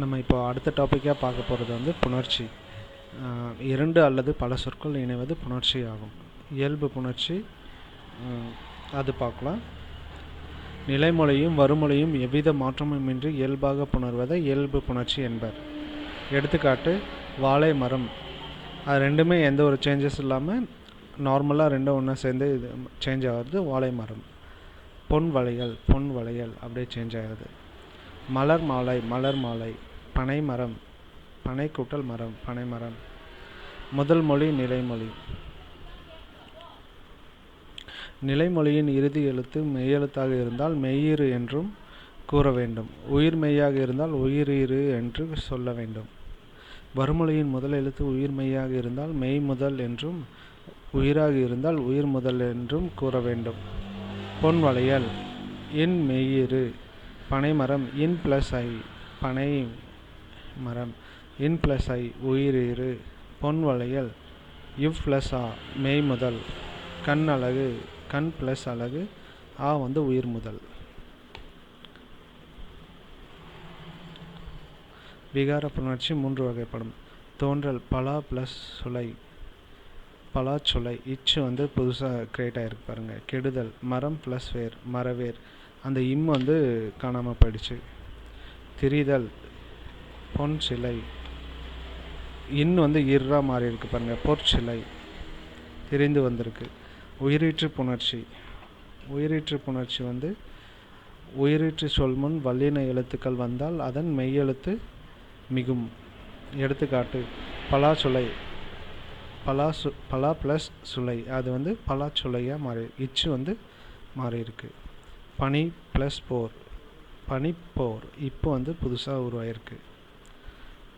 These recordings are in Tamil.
நம்ம இப்போ அடுத்த டாப்பிக்காக பார்க்க போகிறது வந்து புணர்ச்சி. இரண்டு அல்லது பல சொற்கள் இணைவது புணர்ச்சி ஆகும். இயல்பு புணர்ச்சி அது பார்க்கலாம். நிலைமொழியும் வறுமொழியும் எவ்வித மாற்றமுமின்றி இயல்பாக புணர்வதை இயல்பு புணர்ச்சி என்பர். எடுத்துக்காட்டு வாழை மரம். அது ரெண்டுமே எந்த ஒரு சேஞ்சஸ் இல்லாமல் நார்மலாக ரெண்டும் ஒன்றா சேர்ந்து இது சேஞ்ச் ஆகிறது வாழை மரம். பொன் வளையல் பொன் வளையல் அப்படியே சேஞ்ச் ஆகுது. மலர் மாலை மலர் மாலை பனை மரம் பனை கூட்டல் மரம் பனை மரம். முதல் மொழி நிலைமொழி நிலைமொழியின் இறுதி எழுத்து மெய்யெழுத்தாக இருந்தால் மெய்யிறு என்றும் கூற வேண்டும். உயிர் மெய்யாக இருந்தால் உயிரிரு என்று சொல்ல வேண்டும். வறுமொழியின் முதல் எழுத்து உயிர் மெய்யாக இருந்தால் மெய் முதல் என்றும் உயிராக இருந்தால் உயிர் முதல் என்றும் கூற வேண்டும். பொன் வளையல். என் மெய்யிரு. பனைமரம் இன் ப்ளஸ் ஐ பனை மரம் இன் ப்ளஸ் ஐ உயிரிரு பொன் வளையல் இவ் ப்ளஸ் ஆ மெய் முதல். கண் அழகு கண் ப்ளஸ் அழகு ஆ வந்து உயிர் முதல். விகார புணர்ச்சி மூன்று வகைப்படும். தோன்றல் பலா ப்ளஸ் சுலை. பலா சுலை இச்சு வந்து புதுசாக கிரியேட் ஆகிருக்கு பாருங்கள் கெடுதல் மரம் ப்ளஸ் வேர் மரவேர். அந்த இம் வந்து காணாமல் போயிடுச்சு. திரிதல் பொன் சிலை இன் வந்து இர்ரா மாறி இருக்கு பாருங்கள் பொற்சிலை தெரிந்து வந்திருக்கு. உயிரீற்று புணர்ச்சி. உயிரீற்று புணர்ச்சி வந்து உயிரீற்று சொல் முன் வல்லின எழுத்துக்கள் வந்தால் அதன் மெய்யெழுத்து மிகும். எடுத்துக்காட்டு பலாசுலை பலா சு பலா ப்ளஸ் சுலை. அது வந்து பலா சுளையாக மாறி இச்சு வந்து மாறியிருக்கு பனி ப்ளஸ் போர். பனிப்போர் இப்போ வந்து புதுசாக உருவாயிருக்கு.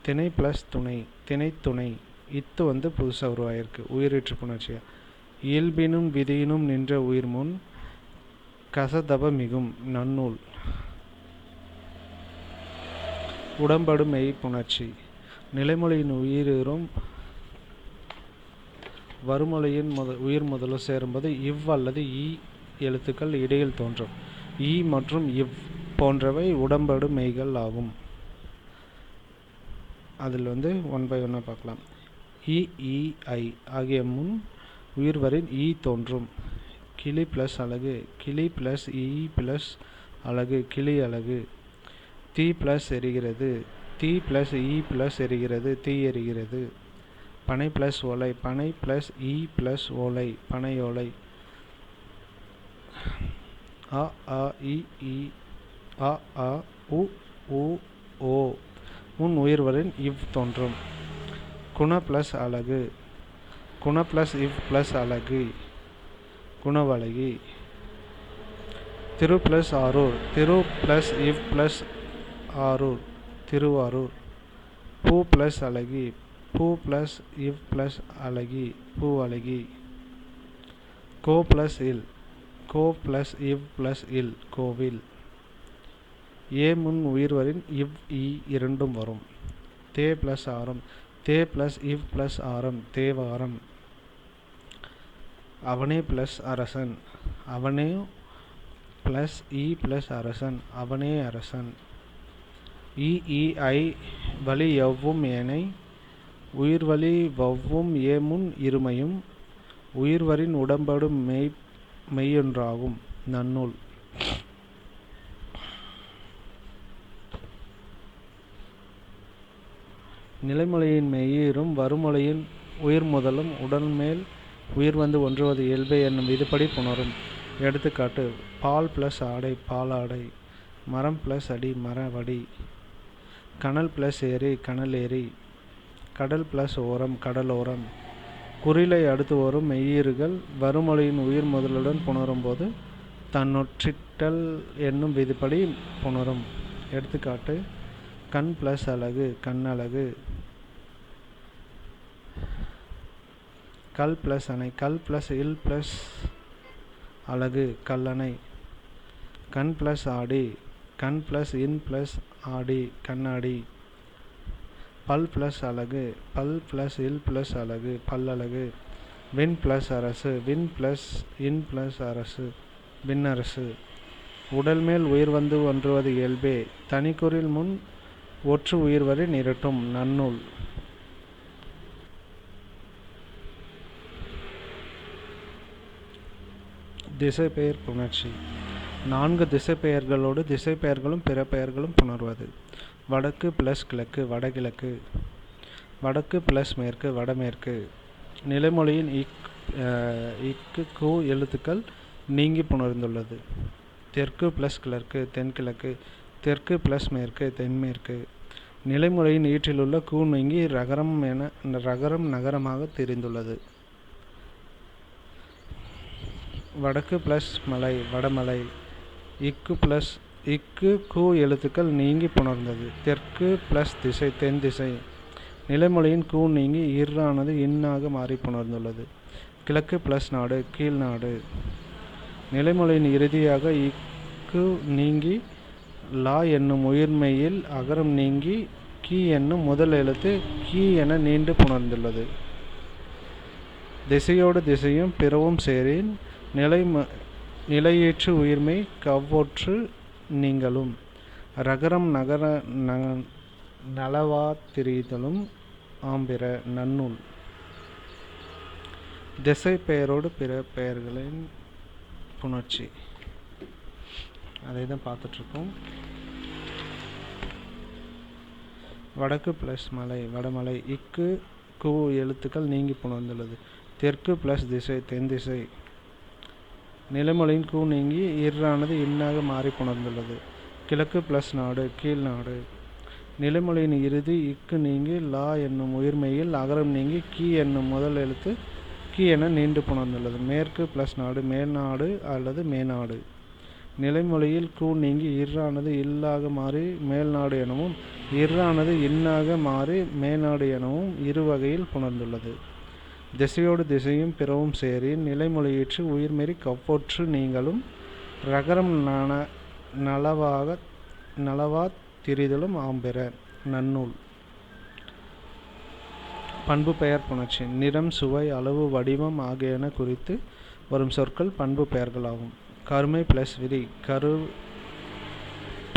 திணை ப்ளஸ் துணை. திணை துணை. இத்து வந்து புதுசாக உருவாயிருக்கு. உயிரீற்று புணர்ச்சியாக இயல்பினும் விதியினும் நின்ற உயிர் முன் கசதப மிகும் நன்னூல். உடம்படும் மெய் புணர்ச்சி. நிலைமொழியின் உயிரும் வறுமொழியின் முத உயிர் முதலும் சேரும்போது இவ் அல்லது ஈ எழுத்துக்கள் இடையில் தோன்றும். இ மற்றும் இவ் போன்றவை உடம்படு மெய்கள் ஆகும். அதில் வந்து ஒன் பை ஒன்னாக பார்க்கலாம். இ இ ஐ ஆகிய முன் உயிர்வரின் இ தோன்றும். கிளி ப்ளஸ் அழகு கிளி ப்ளஸ் இ ப்ளஸ் அழகு கிளி அழகு தீ ப்ளஸ் எரிகிறது. தீ ப்ளஸ் இ ப்ளஸ் எரிகிறது. தீ எரிகிறது. பனை ப்ளஸ் ஓலை. பனை ப்ளஸ் இ ப்ளஸ் ஓலை. பனை ஓலை. அ ஆ இ இ அ ஆ உ உ ஓ. முன் உயிர்வரின் இவ் தோன்றும். குண ப்ளஸ் அழகு. குண ப்ளஸ் இவ் ப்ளஸ் அழகு. குணவழகி திரு ப்ளஸ் ஆரூர். திரு ப்ளஸ் இவ் ப்ளஸ் ஆரூர். திருவாரூர் பூ ப்ளஸ் அழகி. பூ ப்ளஸ் இவ் ப்ளஸ் அழகி. பூ அழகி. கோ ப்ளஸ் இல். கோ ப்ளஸ் இவ் ப்ளஸ் இல் கோவில். ஏ முன் உயிர்வரின் இவ் இ இரண்டும் வரும். தே ப்ளஸ் ஆரம். தே ப்ளஸ் இவ் ப்ளஸ் ஆரம் தேவாரம் அவனே ப்ளஸ் அரசன். அவனே ப்ளஸ் இ ப்ளஸ் அரசன். அவனே அரசன். இஇஐ வழி எவ்வும் ஏனை. உயிர்வழி வவ்வும் ஏமுன் இருமையும். உயிர்வரின் உடம்படும் மெய் மெய்யொன்றாகும் நன்னூல். நிலைமொழியின் மெய்யீரும் வறுமொழியின் உயிர் முதலும் உடல் மேல் உயிர் வந்து ஒன்றுவது இயல்பு என்னும் இதுபடி புணரும். எடுத்துக்காட்டு பால் ப்ளஸ் ஆடை பாலாடை மரம் ப்ளஸ் அடி மரவடி கனல் ப்ளஸ் ஏரி கனல் ஏரி கடல் ப்ளஸ் ஓரம் கடலோரம். குறிலை அடுத்து வரும் மெய்யீறுகள் வருமொழியின் உயிர் முதலுடன் புணரும் போது தன்னொற்றிட்டல் என்னும் விதிப்படி புணரும். எடுத்துக்காட்டு கண் ப்ளஸ் அழகு கண்ணழகு கல் ப்ளஸ் அணை கல் ப்ளஸ் இல் ப்ளஸ் அழகு கல்லணை. கண் ப்ளஸ் ஆடி கண் ப்ளஸ் இன் ப்ளஸ் ஆடி கண்ணாடி. பல் ப்ளஸ் அழகு பல் ப்ளஸ் இல் ப்ளஸ் அழகு பல்லழகு வின் ப்ளஸ் அரசு வின் ப்ளஸ் இன் ப்ளஸ் அரசு விண்ணரசு உடல் மேல் உயிர் வந்து ஒன்றுவது இயல்பே தனிக்குறில் முன் ஒற்று உயிர் வரை நிரட்டும் நன்னூல். திசைப்பெயர் புணர்ச்சி. நான்கு திசைப்பெயர்களோடு திசைப்பெயர்களும் பிற பெயர்களும் புணர்வது. வடக்கு ப்ளஸ் கிழக்கு வடகிழக்கு வடக்கு ப்ளஸ் மேற்கு வடமேற்கு. நிலைமொழியின் இக் இக்கு கு எழுத்துக்கள் நீங்கி புணர்ந்துள்ளது. தெற்கு ப்ளஸ் கிழக்கு தென்கிழக்கு தெற்கு ப்ளஸ் மேற்கு தென்மேற்கு நிலைமொழியின் ஈற்றிலுள்ள கூ நீங்கி ரகரம் என ரகரம் நகரமாக தெரிந்துள்ளது. வடக்கு ப்ளஸ் மலை வடமலை இக்கு ப்ளஸ் இக்கு கு எழுத்துக்கள் நீங்கி புணர்ந்தது. தெற்கு ப்ளஸ் திசை தென் திசை. நிலைமொழியின் கூ நீங்கி இர்ரானது இன்னாக மாறி புணர்ந்துள்ளது. கிழக்கு ப்ளஸ் நாடு கீழ் நாடு. நிலைமொழியின் இறுதியாக இக்கு நீங்கி லா என்னும் உயிர்மையில் அகரம் நீங்கி கி என்னும் முதல் எழுத்து கீ என நீண்டு புணர்ந்துள்ளது. திசையோடு திசையும் பிறவும் சேரின் நிலை நிலையேற்று உயிர்மை கவ்வொற்று நீங்களும் ரகரம் நகர நலவாத்திரிதலும் ஆம்பிற நன்னூல். திசை பெயரோடு பிற பெயர்களின் புணர்ச்சி. அதை தான் பார்த்துட்ருக்கோம். வடக்கு ப்ளஸ் மலை வடமலை இக்கு கு எழுத்துக்கள் நீங்கி புணர்ந்துள்ளது. தெற்கு ப்ளஸ் திசை தென் திசை. நிலமொழியின் கூ நீங்கி இர்ரானது இன்னாக மாறி புணர்ந்துள்ளது கிழக்கு ப்ளஸ் நாடு கீழ் நாடு. நிலைமொழியின் இறுதி இக்கு நீங்கி லா என்னும் உயிர்மெயில் அகரம் நீங்கி கி என்னும் முதல் எழுத்து கி என நீண்டு புணர்ந்துள்ளது. மேற்கு ப்ளஸ் நாடு மேல்நாடு அல்லது மேநாடு. நிலைமொழியில் கூ நீங்கி இர்ரானது இல்லாக மாறி மேல்நாடு எனவும் இர்ரானது இன்னாக மாறி மேநாடு எனவும் இரு வகையில் புணர்ந்துள்ளது. திசையோடு திசையும் பிறவும் சேரி. நிலைமொழியிற்று உயிர்மெறி கவ்வொற்று நீங்களும் ரகரம் நன நலவாக நலவா திரிதலும் ஆம்பெற. நன்னூல். பண்பு பெயர் புணர்ச்சி. நிறம் சுவை அளவு வடிவம் ஆகியன குறித்து வரும் சொற்கள் பண்பு பெயர்களாகும். கருமை ப்ளஸ் விழி கரு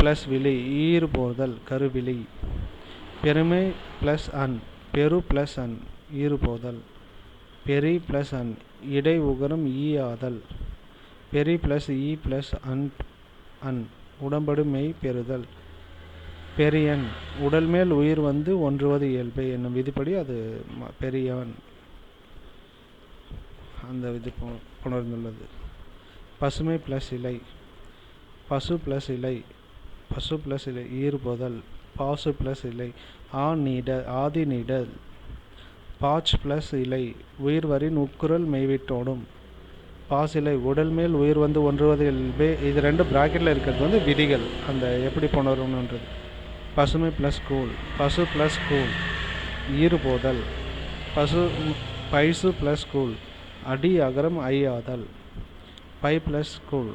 ப்ளஸ் விழி ஈறு போதல் கருவிழி பெருமை ப்ளஸ் அன். பெரு ப்ளஸ் அன். ஈறு போதல். பெரி ப்ளஸ் அன் இடை உகரம் ஈ ஆதல். பெரி ப்ளஸ் இ ப்ளஸ் அன் அன் உடம்படு மெய் பெறுதல். பெரியன் உடல் மேல் உயிர் வந்து ஒன்றுவது இயல்பு என்னும் விதிப்படி அது பெரியவன் அந்த விதி புணர்ந்துள்ளது. பசுமை ப்ளஸ் இலை. பசு ப்ளஸ் இலை. பசு ப்ளஸ் இலை ஈர்போதல் பாசு ப்ளஸ் இலை. ஆ நீட ஆதி நீடல். பாச் ப்ளஸ் இலை உயிர் வரின் உக்குரல் மெய்விட்டோடும். பாசிலை உடல் மேல் உயிர் வந்து ஒன்றுவது இயல்பே. இது ரெண்டு ப்ராக்கெட்டில் இருக்கிறது வந்து விதிகள். அந்த எப்படி புணரணுன்றது பசுமை ப்ளஸ் கூழ். பசு ப்ளஸ் கூழ். ஈறுபோதல் பசு பைசு ப்ளஸ் கூழ். அடி அகரம் ஐயாதல் பை ப்ளஸ் கூழ்.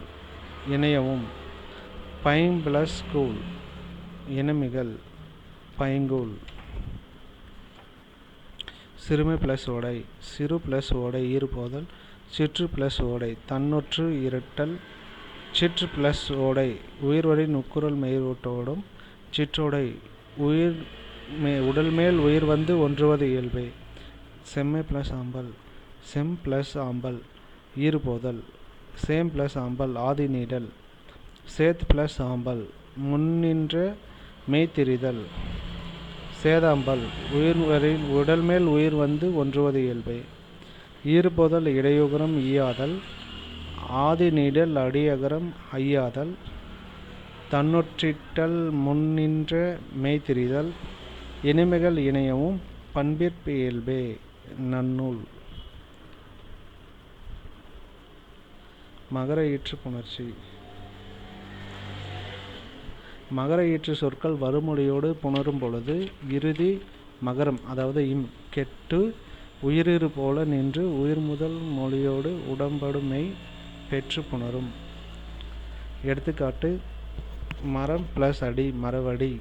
இணையவும். பைம் ப்ளஸ் கூழ். இனமிகள் பைங்கூழ். சிறுமை ப்ளஸ் ஓடை சிறு ப்ளஸ் ஓடை ஈறுபோதல் சிற்று ப்ளஸ் ஓடை தன்னொற்று இரட்டல் சிற்று ப்ளஸ் ஓடை உயிர்வழி நுக்குரல் மெய்ரோட்டோடும் சிற்றோடை உயிர் மே உடல் மேல் உயிர் வந்து ஒன்றுவது இயல்பே. செம்மை ப்ளஸ் ஆம்பல் செம் ப்ளஸ் ஆம்பல் ஈறுபோதல் சேம் ப்ளஸ் ஆம்பல் ஆதி நீடல் சேத் ப்ளஸ் ஆம்பல் முன்னின்ற மெய்த்திரிதல் சேதாம்பல் உயிர் உடல்மேல் உடல் மேல் உயிர் வந்து ஒன்றுவது இயல்பே. ஈறுபோதல் இடையுகரம் ஈயாதல் ஆதி நீடல் அடியகரம் ஐயாதல் தன்னொற்றிட்டல் முன்னின்ற மெய்திரிதல் இனிமைகள் இணையவும் பண்பிற்பு இயல்பே. நன்னூல். மகர ஈற்றுப்புணர்ச்சி. மகர ஈற்று சொற்கள் வருமொழியோடு புணரும் பொழுது இறுதி மகரம் அதாவது இம் கெட்டு உயிரிரு போல நின்று உயிர் முதல் மொழியோடு உடம்படுமை பெற்று புணரும். எடுத்துக்காட்டு மரம் ப்ளஸ் அடி மரவடி.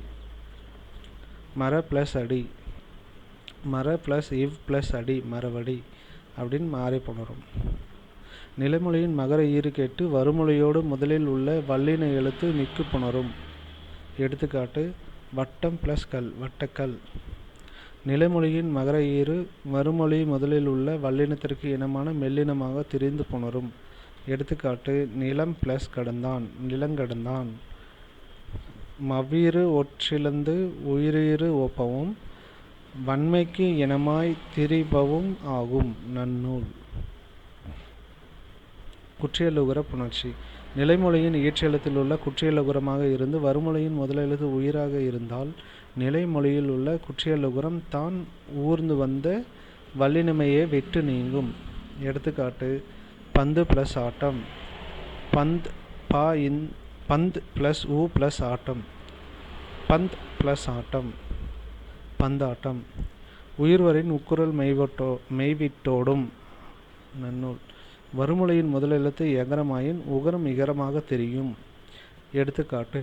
மர ப்ளஸ் அடி. மர ப்ளஸ் இவ் ப்ளஸ் அடி மரவடி அப்படின்னு மாறி புணரும். நிலைமொழியின் மகர ஈறு கேட்டு வறுமொழியோடு முதலில் உள்ள வல்லின எழுத்து மிக்கு புணரும். எடுத்துக்காட்டு வட்டம் ப்ளஸ் கல் வட்டக்கல். நிலைமொழியின் மகர ஈறு மறுமொழி முதலில் உள்ள வல்லினத்திற்கு இனமான மெல்லினமாக திரிந்து புணரும். எடுத்துக்காட்டு நிலம் ப்ளஸ் கடந்தான் நிலங்கடந்தான். மவ்வீறு ஒற்றிழந்து உயிரீறு ஒப்பவும் வன்மைக்கு இனமாய் திரிபவும் ஆகும் நன்னூல். குற்றியலுகர புணர்ச்சி. நிலைமொழியின் ஈற்றெழுத்தில் உள்ள குற்றியலுகரமாக இருந்து வறுமொழியின் முதலெழுத்து உயிராக இருந்தால் நிலைமொழியில் உள்ள குற்றியலுகரம் தான் ஊர்ந்து வந்த வல்லினமையே விட்டு நீங்கும். எடுத்துக்காட்டு பந்து ப்ளஸ் ஆட்டம். பந்த் பா இன் பந்த் ப்ளஸ் ஊ ப்ளஸ் ஆட்டம். பந்த் ப்ளஸ் ஆட்டம். பந்தாட்டம். உயிர்வரின் உக்குரல் மெய்வட்டோ மெய்விட்டோடும் நன்னூல். வறுமொழியின் முதல் எழுத்து எகரமாயின் உகரம் இகரமாக தெரியும். எடுத்துக்காட்டு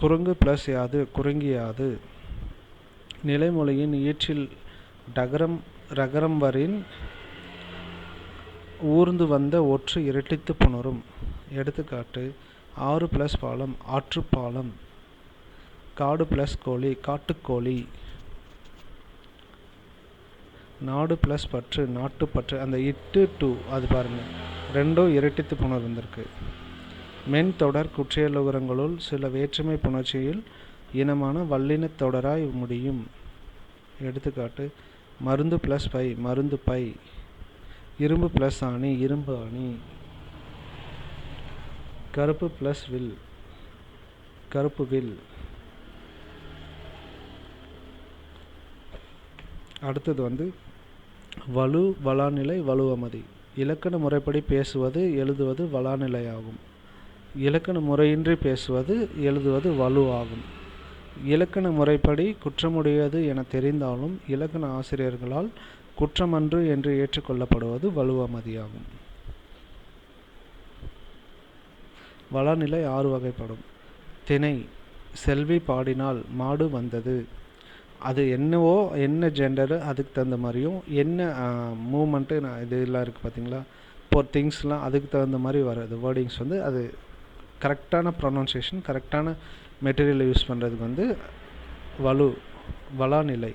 குரங்கு ப்ளஸ் யாது குரங்கியாது நிலைமொழியின் ஈற்றில் டகரம் ரகரம் வரின் ஊர்ந்து வந்த ஒற்று இரட்டித்து புணரும். எடுத்துக்காட்டு ஆறு ப்ளஸ் பாலம் ஆற்றுப்பாலம் காடு ப்ளஸ் கோழி காட்டுக்கோழி நாடு ப்ளஸ் பற்று நாட்டுப்பற்று அந்த இட்டு டூ அது பாருங்கள் ரெண்டும் இரட்டித்து புணர்ந்திருக்கு. மென் தொடர் குற்றியலுகரங்களுள் சில வேற்றுமை புணர்ச்சியில் இனமான வல்லினத் தொடராய் முடியும். எடுத்துக்காட்டு மருந்து ப்ளஸ் பை மருந்து பை. இரும்பு ப்ளஸ் ஆணி இரும்பு அணி கருப்பு ப்ளஸ் வில் கருப்பு வில். அடுத்தது வந்து வலு வளாநிலை வலுவமதி. இலக்கண முறைப்படி பேசுவது எழுதுவது வளாநிலையாகும். இலக்கண முறையின்றி பேசுவது எழுதுவது வலு ஆகும் இலக்கண முறைப்படி குற்றமுடையது என தெரிந்தாலும் இலக்கண ஆசிரியர்களால் குற்றமன்று என்று ஏற்றுக்கொள்ளப்படுவது வலுவமதியாகும். வளநிலை ஆறு வகைப்படும். திணை செல்வி பாடினால் மாடு வந்தது. அது என்னவோ என்ன ஜெண்டரு அதுக்கு தகுந்த மாதிரியும் என்ன மூமெண்ட்டு நான் இதெல்லாம் இருக்குது பார்த்தீங்களா இப்போ திங்ஸ்லாம் அதுக்கு தகுந்த மாதிரி வர்றது வேர்டிங்ஸ் வந்து அது கரெக்டான ப்ரொனன்சியேஷன் கரெக்டான மெட்டீரியலை யூஸ் பண்ணுறதுக்கு வந்து வலு வளாநிலை.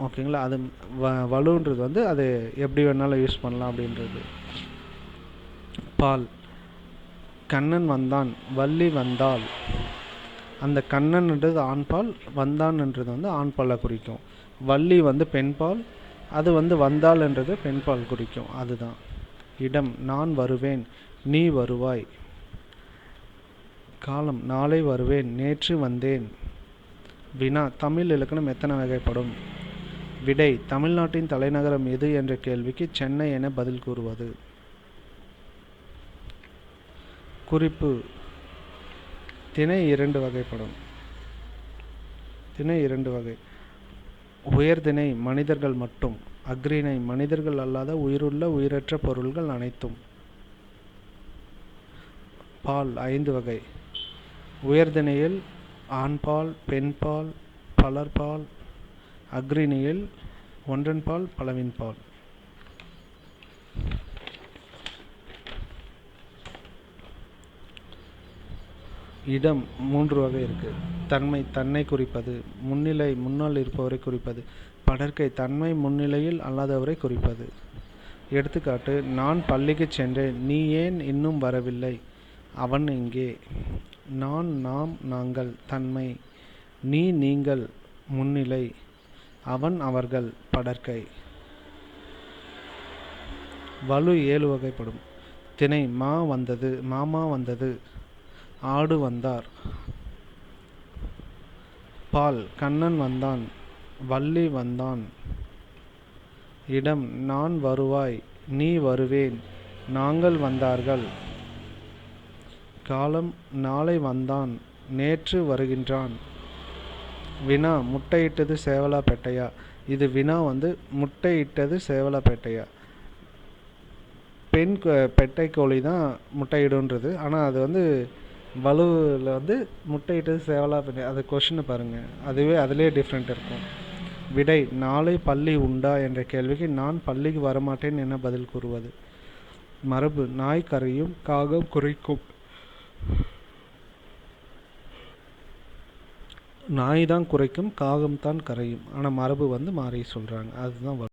ஓகேங்களா? அது வ வலுன்றது வந்து அது எப்படி வேணாலும் யூஸ் பண்ணலாம் அப்படின்றது. பால். கண்ணன் வந்தான் வள்ளி வந்தாள். அந்த கண்ணன்ன்றது ஆண்பால் வந்தான்ன்றது வந்து ஆண்பாலை குறிக்கும். வள்ளி வந்து பெண்பால் அது வந்து வந்தாள்ன்றது பெண்பால் குறிக்கும். அதுதான். இடம் நான் வருவேன் நீ வருவாய். காலம் நாளை வருவேன் நேற்று வந்தேன். வினா தமிழ் இலக்கணம் எத்தனை வகைப்படும்? விடை தமிழ்நாட்டின் தலைநகரம் எது என்ற கேள்விக்கு சென்னை என பதில் கூறுவது. குறிப்பு திணை இரண்டு வகைப்படும். திணை இரண்டு வகை. உயர்திணை மனிதர்கள் மட்டும். அக்ரிணை மனிதர்கள் அல்லாத உயிருள்ள உயிரற்ற பொருள்கள் அனைத்தும். பால் ஐந்து வகை. உயர்திணையில் ஆண்பால் பெண்பால் பலர்பால். அக்ரிணியில் ஒன்றன்பால் பலவின்பால். இடம் மூன்று வகை இருக்குது தன்மை தன்னை குறிப்பது. முன்னிலை முன்னால் இருப்பவரை குறிப்பது. படர்க்கை தன்மை முன்னிலையில் அல்லாதவரை குறிப்பது. எடுத்துக்காட்டு நான் பள்ளிக்கு சென்றேன். நீ ஏன் இன்னும் வரவில்லை? அவன் எங்கே நான் நாம் நாங்கள். தன்மை. நீ நீங்கள். முன்னிலை. அவன் அவர்கள். படற்கை. வலு ஏழு வகைப்படும். திணை மா வந்தது மாமா வந்தது. ஆடு வந்தார். பால் கண்ணன் வந்தான் வள்ளி வந்தான். இடம் நான் வருவாய் நீ வருவேன் நாங்கள் வந்தார்கள். காலம் நாளை வந்தான் நேற்று வருகின்றான். வினா முட்டையிட்டது சேவலாப்பேட்டையா? இது வினா வந்து முட்டையிட்டது சேவலாப்பேட்டையா? பெண் பெட்டை கோழி தான் முட்டையிடுன்றது. ஆனால் அது வந்து வலுவில் வந்து முட்டையிட்டது சேவலாக பண்ணி அது கொஷினை பாருங்கள் அதுவே அதுலேயே டிஃப்ரெண்ட் இருக்கும். விடை நாளை பள்ளி உண்டா என்ற கேள்விக்கு நான் பள்ளிக்கு வரமாட்டேன் என பதில் கூறுவது. மரபு நாய் கரையும் காகம் குறைக்கும் நாய் தான் குறைக்கும் காகம் தான் கரையும். ஆனால் மரபு வந்து மாறி சொல்கிறாங்க அதுதான் வரும்